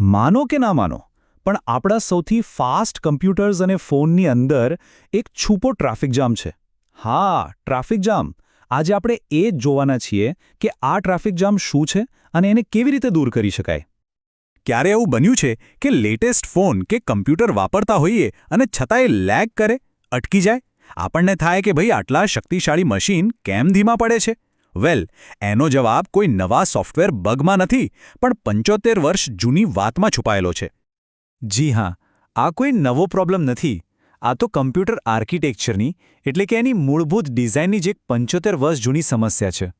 માનો કે ના માનો, પણ આપણા સૌથી ફાસ્ટ કમ્પ્યુટર્સ અને ફોનની અંદર એક છૂપો ટ્રાફિક જામ છે. હા, ટ્રાફિક જામ. આજે આપણે એ જ જોવાના છીએ કે આ ટ્રાફિક જામ શું છે અને એને કેવી રીતે દૂર કરી શકાય. ક્યારે એવું બન્યું છે કે લેટેસ્ટ ફોન કે કમ્પ્યુટર વાપરતા હોઈએ અને છતાંય લેગ કરે, અટકી જાય? આપણને થાય કે ભાઈ આટલા શક્તિશાળી મશીન કેમ ધીમા પડે છે? વેલ, એનો જવાબ કોઈ નવા સોફ્ટવેર બગમાં નથી, પણ પંચોતેર વર્ષ જૂની વાતમાં છુપાયેલો છે. જી હા, આ કોઈ નવો પ્રોબ્લેમ નથી. આ તો કમ્પ્યુટર આર્કિટેક્ચરની, એટલે કે એની મૂળભૂત ડિઝાઇનની જ એક પંચોતેર વર્ષ જૂની સમસ્યા છે.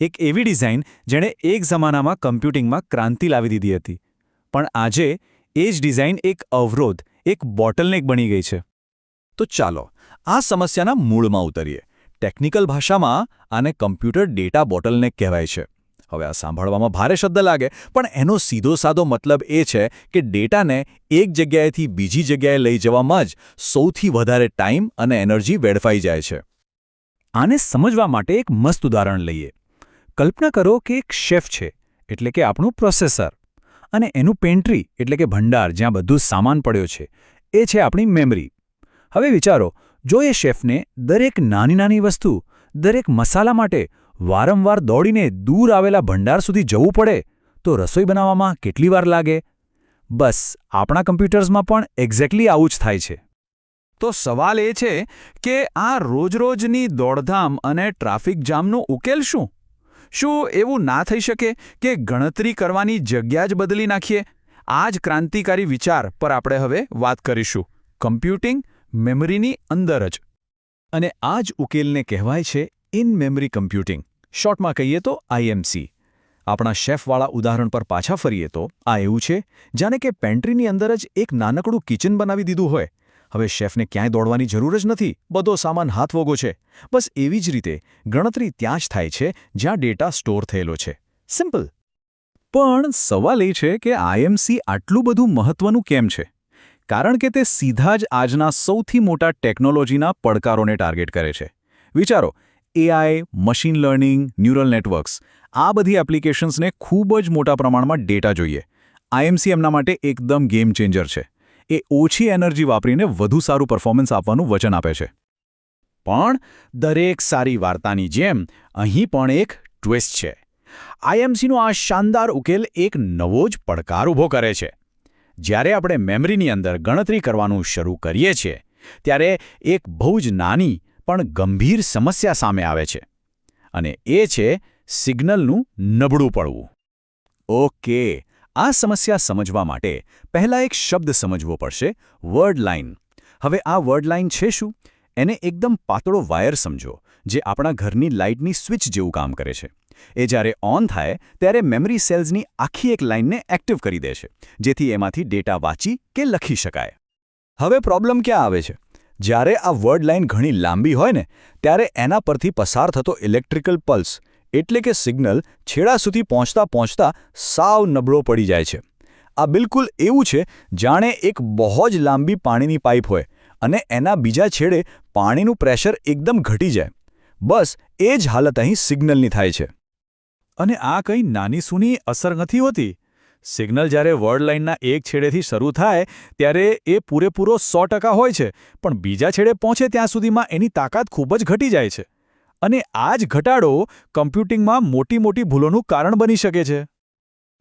એક એવી ડિઝાઇન જેણે એક જમાનામાં કમ્પ્યુટિંગમાં ક્રાંતિ લાવી દીધી હતી. પણ આજે, એ જ ડિઝાઇન એક અવરોધ, એક બોટલનેક બની ગઈ છે. તો ચાલો, આ સમસ્યાના મૂળમાં ઉતરીએ. ટેકનિકલ ભાષામાં આને કમ્પ્યુટર ડેટા બોટલનેક કહેવાય છે. હવે આ સાંભળવામાં ભારે શબ્દ લાગે, પણ એનો સીધો સાદો મતલબ એ છે કે ડેટાને એક જગ્યાએથી બીજી જગ્યાએ લઈ જવામાં જ સૌથી વધારે ટાઈમ અને એનર્જી વેડફાઈ જાય છે. આને સમજવા માટે એક મસ્ત ઉદાહરણ લઈએ. કલ્પના કરો કે એક શેફ છે, એટલે કે આપણું પ્રોસેસર, અને એનું પેન્ટ્રી, એટલે કે ભંડાર, જ્યાં બધું સામાન પડ્યો છે, એ છે આપણી મેમરી. હવે વિચારો જો એ શેફને દરેક નાની નાની વસ્તુ, દરેક મસાલા માટે વારંવાર દોડીને દૂર આવેલા ભંડાર સુધી જવું પડે, તો રસોઈ બનાવવામાં કેટલી વાર લાગે? બસ, આપણા કમ્પ્યુટર્સમાં પણ એક્ઝેક્ટલી આવું જ થાય છે. તો સવાલ એ છે કે આ રોજરોજની દોડધામ અને ટ્રાફિક જામનો ઉકેલ શું? શું એવું ના થઈ શકે કે ગણતરી કરવાની જગ્યા જ બદલી નાખીએ? આ જ ક્રાંતિકારી વિચાર પર આપણે હવે વાત કરીશું. કમ્પ્યુટિંગ મેમરીની અંદર જ. અને આ જ ઉકેલને કહેવાય છે ઇન મેમરી કમ્પ્યુટિંગ. શોર્ટમાં કહીએ તો આઈએમસી આપણા શેફવાળા ઉદાહરણ પર પાછા ફરીએ તો આ એવું છે જાણે કે પેન્ટ્રીની અંદર જ એક નાનકડું કિચન બનાવી દીધું હોય. હવે શેફને ક્યાંય દોડવાની જરૂર જ નથી. બધો સામાન હાથવગો છે. બસ એવી જ રીતે ગણતરી ત્યાં જ થાય છે જ્યાં ડેટા સ્ટોર થયેલો છે. સિમ્પલ. પણ સવાલ એ છે કે આઈએમસી આટલું બધું મહત્વનું કેમ છે? કારણ કે તે સીધા જ આજના સૌથી મોટા ટેકનોલોજીના પડકારોને ટાર્ગેટ કરે છે. વિચારો AI machine learning, neural networks, આ બધી એપ્લિકેશન્સને ખૂબ જ મોટા પ્રમાણમાં ડેટા જોઈએ. આઈએમસી એમના માટે એકદમ ગેમ ચેન્જર છે. એ ઓછી એનર્જી વાપરીને વધુ સારું પરફોર્મન્સ આપવાનું વચન આપે છે. પણ દરેક સારી વાર્તાની જેમ અહીં પણ એક ટ્વિસ્ટ છે. આઈએમસીનો આ શાનદાર ઉકેલ એક નવો જ પડકાર ઊભો કરે છે. જ્યારે આપણે મેમરીની અંદર ગણતરી કરવાનું શરૂ કરીએ છીએ, ત્યારે એક બહુ જ નાની પણ ગંભીર સમસ્યા સામે આવે છે. અને એ છે સિગ્નલનું નબળું પડવું. ઓકે, આ સમસ્યા સમજવા માટે પહેલાં એક શબ્દ સમજવો પડશે વર્ડ લાઇન હવે આ વર્ડ લાઇન છે શું? એને એકદમ પાતળો વાયર સમજો, જે આપણા ઘરની લાઇટની સ્વિચ જેવું કામ કરે છે. એ જ્યારે ઓન થાય, ત્યારે મેમરી સેલ્સની આખી એક લાઇનને એક્ટિવ કરી દે છે, જેથી એમાંથી ડેટા વાંચી કે લખી શકાય. હવે પ્રોબ્લેમ ક્યાં આવે છે? જ્યારે આ વર્ડ લાઇન ઘણી લાંબી હોય ને, ત્યારે એના પરથી પસાર થતો ઇલેક્ટ્રિકલ પલ્સ, એટલે કે સિગ્નલ, છેડા સુધી પહોંચતા પહોંચતા સાવ નબળો પડી જાય છે. આ બિલકુલ એવું છે, જાણે એક બહુ જ લાંબી પાણીની પાઇપ હોય, અને એના બીજા છેડે પાણીનું પ્રેશર એકદમ ઘટી જાય. બસ, એ જ હાલત અહીં સિગ્નલની થાય છે. અને આ કંઈ નાની સૂની અસર નથી હોતી. સિગ્નલ જ્યારે વર્ડ લાઇનના એક છેડેથી શરૂ થાય, ત્યારે એ પૂરેપૂરો સો ટકા હોય છે, પણ બીજા છેડે પહોંચે ત્યાં સુધીમાં એની તાકાત ખૂબ જ ઘટી જાય છે. અને આ જ ઘટાડો કમ્પ્યુટિંગમાં મોટી મોટી ભૂલોનું કારણ બની શકે છે.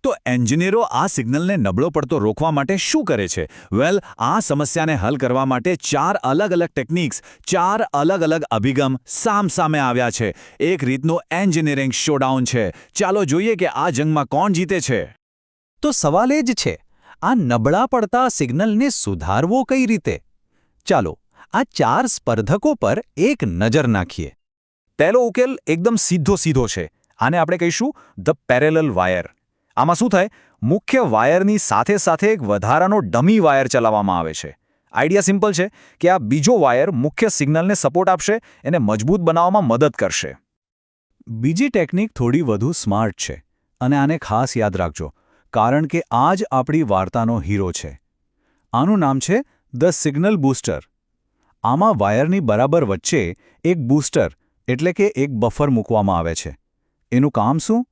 તો એન્જિનિયરો આ સિગ્નલને નબળો પડતો રોકવા માટે શું કરે છે? વેલ, આ સમસ્યાને હલ કરવા માટે ચાર અલગ અલગ ટેકનિક્સ, ચાર અલગ અલગ અભિગમ સામસામે આવ્યા છે. એક રીતનું એન્જિનિયરિંગ શોડાઉન છે. ચાલો જોઈએ કે આ જંગમાં કોણ જીતે છે. તો સવાલ એ જ છે, આ નબળા પડતા સિગ્નલને સુધારવો કઈ રીતે? ચાલો, આ ચાર સ્પર્ધકો પર એક નજર નાખીએ. પહેલો ઉકેલ એકદમ સીધો સીધો છે. આને આપણે કહીશું ધ પેરેલલ વાયર. આમાં શું થાય? મુખ્ય વાયરની સાથે સાથે એક વધારાનો ડમી વાયર ચલાવવામાં આવે છે. આઈડિયા સિમ્પલ છે કે આ બીજો વાયર મુખ્ય સિગ્નલને સપોર્ટ આપશે, એને મજબૂત બનાવવામાં મદદ કરશે. બીજી ટેકનિક થોડી વધુ સ્માર્ટ છે, અને આને ખાસ યાદ રાખજો, કારણ કે આ જ આપણી વાર્તાનો હીરો છે. આનું નામ છે ધ સિગ્નલ બૂસ્ટર. આમાં વાયરની બરાબર વચ્ચે એક બૂસ્ટર, એટલે કે એક બફર મૂકવામાં આવે છે. એનું કામ શું?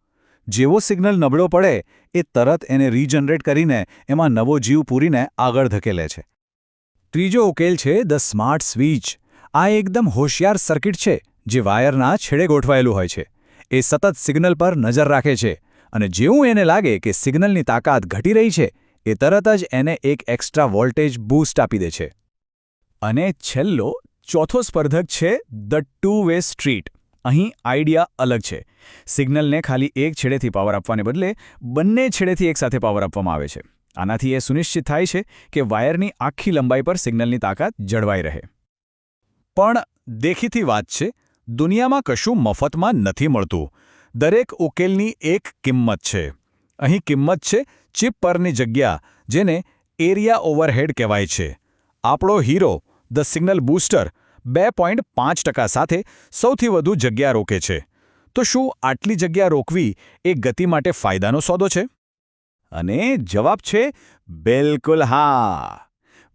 જેવો સિગ્નલ નબળો પડે, એ તરત એને રીજનરેટ કરીને એમાં નવો જીવ પૂરીને આગળ ધકેલે છે. ત્રીજો ઉકેલ છે ધ સ્માર્ટ સ્વિચ. આ એકદમ હોશિયાર સર્કિટ છે, જે વાયરના છેડે ગોઠવાયેલું હોય છે. એ સતત સિગ્નલ પર નજર રાખે છે, અને જેવું એને લાગે કે સિગ્નલની તાકાત ઘટી રહી છે, એ તરત જ એને એક એક્સ્ટ્રા વોલ્ટેજ બૂસ્ટ આપી દે છે. અને છેલ્લો, ચોથો સ્પર્ધક છે ધ ટુ વે સ્ટ્રીટ. અહીં આઈડિયા અલગ છે. સિગ્નલને ખાલી એક છેડેથી પાવર આપવાને બદલે બંને છેડેથી એકસાથે પાવર આપવામાં આવે છે. આનાથી એ સુનિશ્ચિત થાય છે કે વાયરની આખી લંબાઈ પર સિગ્નલની તાકાત જળવાઈ રહે. પણ દેખીતી વાત છે, દુનિયામાં કશું મફતમાં નથી મળતું. દરેક ઉકેલની એક કિંમત છે. અહીં કિંમત છે ચિપ પરની જગ્યા, જેને એરિયા ઓવરહેડ કહેવાય છે. આપણો હીરો, ધ સિગ્નલ બૂસ્ટર, બે પોઈન્ટ પાંચ ટકા સાથે સૌથી વધુ જગ્યા રોકે છે. તો શું આટલી જગ્યા રોકવી એ ગતિ માટે ફાયદાનો સોદો છે? અને જવાબ છે, બિલકુલ હા.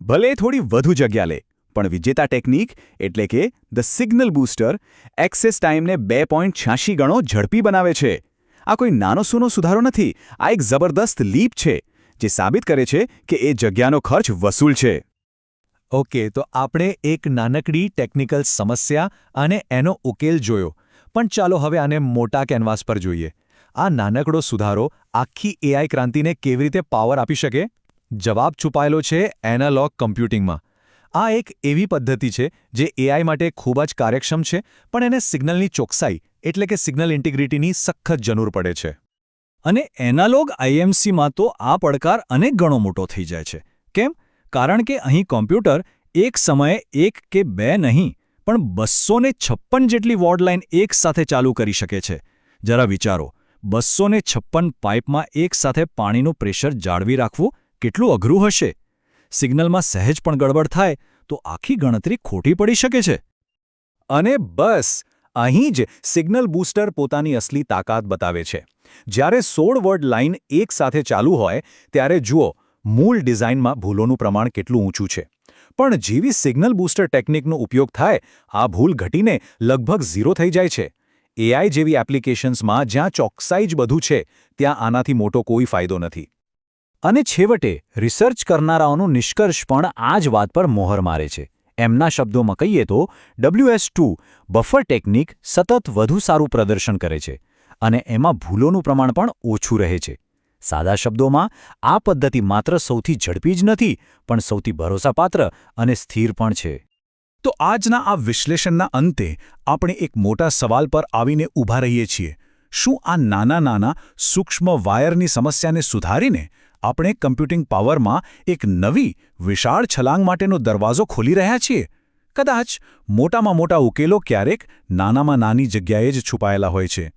ભલે થોડી વધુ જગ્યા લે, પણ વિજેતા ટેકનિક એટલે કે ધ સિગ્નલ બૂસ્ટર એક્સેસ ટાઈમને બે પોઈન્ટ છ્યાસી ગણો ઝડપી બનાવે છે. આ કોઈ નાનો સૂનો સુધારો નથી, આ એક જબરદસ્ત લીપ છે, જે સાબિત કરે છે કે એ જગ્યાનો ખર્ચ વસૂલ છે. ઓકે, તો આપણે એક નાનકડી ટેકનિકલ સમસ્યા અને એનો ઉકેલ જોયો. પણ ચાલો હવે આને મોટા કેનવાસ પર જોઈએ. આ નાનકડો સુધારો આખી એઆઈ ક્રાંતિને કેવી રીતે પાવર આપી શકે? જવાબ છુપાયેલો છે એનાલોગ કમ્પ્યુટિંગમાં આ એક એવી પદ્ધતિ છે જે એઆઈ માટે ખૂબ જ કાર્યક્ષમ છે, પણ એને સિગ્નલની ચોકસાઈ એટલે કે સિગ્નલ ઇન્ટિગ્રિટીની સખત જરૂર પડે છે. અને એનાલોગ આઈએમસીમાં તો આ પડકાર અનેક ગણો મોટો થઈ જાય છે. કેમ? કારણ કે અહીં કોમ્પ્યુટર એક સમયે એક કે બે નહીં પણ બસો છપ્પન જેટલી વોર્ડલાઇન એક સાથે ચાલુ કરી શકે છે. જરા વિચારો બસો છપ્પન પાઇપમાં એક સાથે પાણીનું પ્રેશર જાળવી રાખવું કેટલું અઘરું હશે? સિગ્નલમાં સહેજ પણ ગડબડ થાય તો આખી ગણતરી ખોટી પડી શકે છે. અને બસ, અહીં જ સિગ્નલ બૂસ્ટર પોતાની અસલી તાકાત બતાવે છે. જ્યારે સોળ વર્ડ લાઇન એક સાથે ચાલુ હોય, ત્યારે જુઓ, મૂળ ડિઝાઇનમાં ભૂલોનું પ્રમાણ કેટલું ઊંચું છે. પણ જેવી સિગ્નલ બૂસ્ટર ટેકનિકનો ઉપયોગ થાય, આ ભૂલ ઘટીને લગભગ ઝીરો થઈ જાય છે. એઆઈ જેવી એપ્લિકેશન્સમાં જ્યાં ચોકસાઈ જ બધું છે, ત્યાં આનાથી મોટો કોઈ ફાયદો નથી. અને છેવટે, રિસર્ચ કરનારાઓનો નિષ્કર્ષ પણ આ જ વાત પર મોહર મારે છે. એમના શબ્દોમાં કહીએ તો ડબલ્યુએસ ટુ બફર ટેકનિક સતત વધુ સારું પ્રદર્શન કરે છે અને એમાં ભૂલોનું પ્રમાણ પણ ઓછું રહે છે. સાદા શબ્દોમાં, આ પદ્ધતિ માત્ર સૌથી ઝડપી જ નથી, પણ સૌથી ભરોસાપાત્ર અને સ્થિર પણ છે. તો આજના આ વિશ્લેષણના અંતે આપણે એક મોટા સવાલ પર આવીને ઊભા રહીએ છીએ. શું આ નાના નાના સૂક્ષ્મ વાયરની સમસ્યાને સુધારીને આપણે કમ્પ્યુટિંગ પાવરમાં એક નવી, વિશાળ છલાંગ માટેનો દરવાજો ખોલી રહ્યા છીએ? કદાચ મોટામાં મોટા ઉકેલો ક્યારેક નાનામાં નાની જગ્યાએ જ છુપાયેલા હોય છે.